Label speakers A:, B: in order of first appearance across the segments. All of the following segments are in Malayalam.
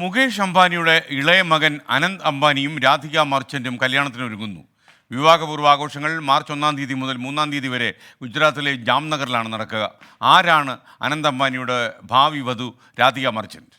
A: മുകേഷ് അംബാനിയുടെ ഇളയ മകൻ അനന്ത് അംബാനിയും രാധിക മർച്ചന്റും കല്യാണത്തിനൊരുങ്ങുന്നു വിവാഹപൂർവ ആഘോഷങ്ങൾ മാർച്ച് ഒന്നാം തീയതി മുതൽ മൂന്നാം തീയതി വരെ ഗുജറാത്തിലെ ജാംനഗറിലാണ് നടക്കുക. ആരാണ് അനന്ത് അംബാനിയുടെ ഭാവി വധു രാധിക മർച്ചന്റ്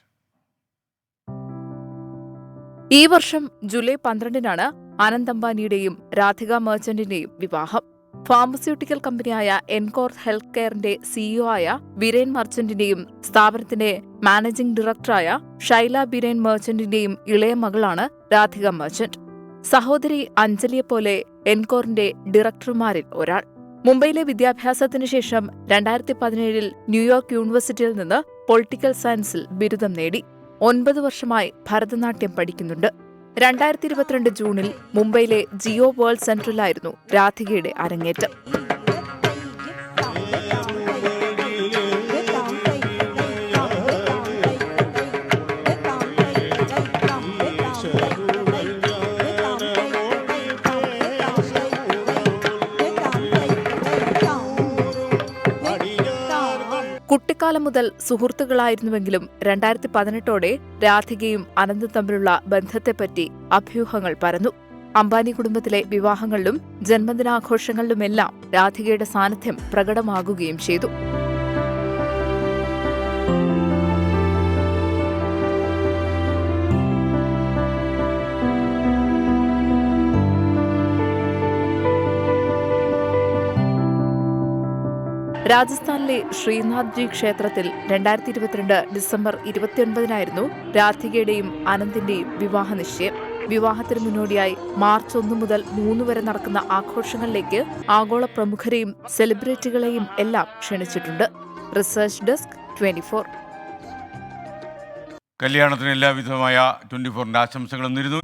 B: ഈ വർഷം ജൂലൈ പന്ത്രണ്ടിനാണ് അനന്ത് അംബാനിയുടെയും രാധിക മെർച്ചന്റിന്റെയും വിവാഹം. ഫാർമസ്യൂട്ടിക്കൽ കമ്പനിയായ എൻകോർ ഹെൽത്ത് കെയറിന്റെ സിഇഒ ആയ ബിരേൻ മർച്ചന്റിന്റെയും സ്ഥാപനത്തിന്റെ മാനേജിംഗ് ഡയറക്ടറായ ഷൈല ബിരേൻ മെർച്ചന്റിന്റെയും ഇളയ മകളാണ് രാധിക മർച്ചന്റ്. സഹോദരി അഞ്ജലിയെപ്പോലെ എൻകോറിന്റെ ഡയറക്ടർമാരിൽ ഒരാൾ. മുംബൈയിലെ വിദ്യാഭ്യാസത്തിനു ശേഷം രണ്ടായിരത്തി പതിനേഴിൽ ന്യൂയോർക്ക് യൂണിവേഴ്സിറ്റിയിൽ നിന്ന് പൊളിറ്റിക്കൽ സയൻസിൽ ബിരുദം നേടി. ഒൻപത് വർഷമായി ഭരതനാട്യം പഠിക്കുന്നുണ്ട്. രണ്ടായിരത്തി ഇരുപത്തിരണ്ട് ജൂണിൽ മുംബൈയിലെ ജിയോ വേൾഡ് സെന്ററിലായിരുന്നു രാധികയുടെ അരങ്ങേറ്റം. കുട്ടിക്കാലം മുതൽ സുഹൃത്തുക്കളായിരുന്നുവെങ്കിലും രണ്ടായിരത്തി പതിനെട്ടോടെ രാധികയും അനന്ത് തമ്മിലുള്ള ബന്ധത്തെപ്പറ്റി അഭ്യൂഹങ്ങൾ പരന്നു. അംബാനി കുടുംബത്തിലെ വിവാഹങ്ങളിലും ജന്മദിനാഘോഷങ്ങളിലുമെല്ലാം രാധികയുടെ സാന്നിധ്യം പ്രകടമാകുകയും ചെയ്തു. രാജസ്ഥാനിലെ ശ്രീനാഥ്ജി ക്ഷേത്രത്തിൽ രണ്ടായിരത്തി ഇരുപത്തിരണ്ട് ഡിസംബർ ഇരുപത്തിയൊൻപതിനായിരുന്നു രാധികയുടെയും അനന്തിന്റെയും വിവാഹ നിശ്ചയം. വിവാഹത്തിന് മുന്നോടിയായി മാർച്ച് ഒന്ന് മുതൽ മൂന്ന് വരെ നടക്കുന്ന ആഘോഷങ്ങളിലേക്ക് ആഗോള പ്രമുഖരെയും സെലിബ്രിറ്റികളെയും എല്ലാം ക്ഷണിച്ചിട്ടുണ്ട്. റിസർച്ച് ഡെസ്ക് ട്വന്റി
A: കല്യാണത്തിന് എല്ലാവിധമായ ട്വന്റി ഫോറിന്റെ ആശംസകളും നേരുന്നു.